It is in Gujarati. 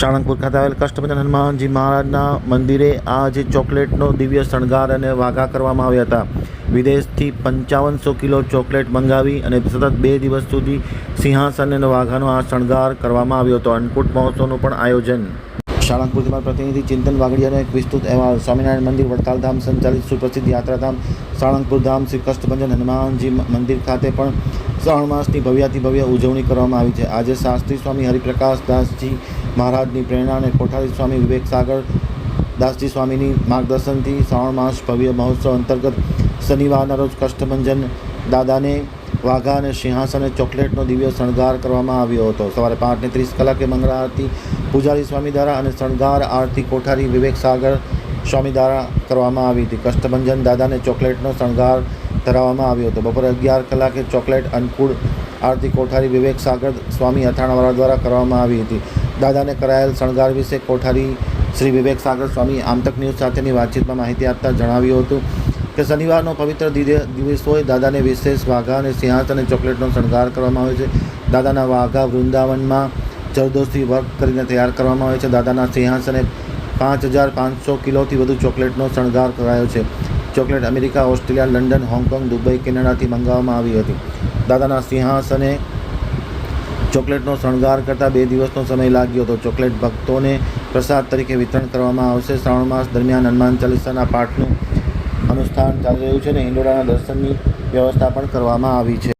સાળંગપુર ખાતે આવેલ કષ્ટભંજન હનુમાનજી મહારાજના મંદિરે આજે ચોકલેટનો દિવ્ય શણગાર અને વાઘા કરવામાં આવ્યા હતા. વિદેશથી પંચાવનસો કિલો ચોકલેટ મંગાવી અને સતત બે દિવસ સુધી સિંહાસન અને વાઘાનો આ શણગાર કરવામાં આવ્યો હતો. અન્નકૂટ મહોત્સવનું પણ આયોજન. સાળંગપુર મારા પ્રતિનિધિ ચિંતન વાગડિયાનો એક વિસ્તૃત અહેવાલ. સ્વામિનારાયણ મંદિર, વડતાલ ધામ, સંચાલિત સુપ્રસિદ્ધ યાત્રાધામ સાળંગપુર ધામ, શ્રી કષ્ટભંજન હનુમાનજી મંદિર ખાતે પણ શ્રાવણ માસની ભવ્યાતિ ભવ્ય ઉજવણી કરવામાં આવી છે. આજે શાસ્ત્રી સ્વામી હરિપ્રકાશ દાસજી મહારાજની પ્રેરણા અને કોઠારી સ્વામી વિવેક સાગર દાસજી સ્વામીની માર્ગદર્શનથી શ્રાવણ માસ ભવ્ય મહોત્સવ અંતર્ગત શનિવારના રોજ કષ્ટભંજન દાદાને વાઘા અને સિંહાસન ચોકલેટનો દિવ્ય શણગાર કરવામાં આવ્યો હતો. સવારે પાંચને ત્રીસ કલાકે મંગળા આરતી પૂજારી સ્વામી દ્વારા અને શણગાર આરતી કોઠારી વિવેક સાગર સ્વામી દ્વારા કરવામાં આવી હતી. કષ્ટભંજન દાદાને ચોકલેટનો શણગાર ધરાવવામાં આવ્યો હતો. બપોરે અગિયાર કલાકે ચોકલેટ, અન્નકૂળ, આરતી કોઠારી, વિવેક સાગર, સ્વામી અથાણાવાળા દ્વારા કરવામાં આવી હતી. દાદાને કરાયેલ શણગાર વિશે કોઠારી શ્રી વિવેક સાગર સ્વામી આમતક ન્યૂઝ સાથેની વાતચીતમાં માહિતી આપતા જણાવ્યું હતું કે શનિવારનો પવિત્ર દિવસ હોય દાદાને વિશેષ વાઘા અને સિંહાસ અને ચોકલેટનો શણગાર કરવામાં આવે છે. દાદાના વાઘા વૃંદાવનમાં જરદોસ્તી વર્ક કરીને તૈયાર કરવામાં આવે છે. દાદાના સિંહાસને પાંચ હજાર પાંચસો કિલોથી વધુ ચોકલેટનો શણગાર કરાયો છે. Chocolate America, Australia, London, Hong Kong, Dubai, કેનેડાથી મંગાવવામાં આવી હતી. દાદાના સિંહાસને ચોકલેટનો શણગાર કરતાં બે દિવસનો સમય લાગ્યો હતો. ચોકલેટ ભક્તોને પ્રસાદ તરીકે વિતરણ કરવામાં આવશે. શ્રાવણ માસ દરમિયાન હનુમાન ચાલીસાના પાઠનું અનુષ્ઠાન ચાલી રહ્યું છે અને હિંડોળાના દર્શનની વ્યવસ્થા પણ કરવામાં આવી છે.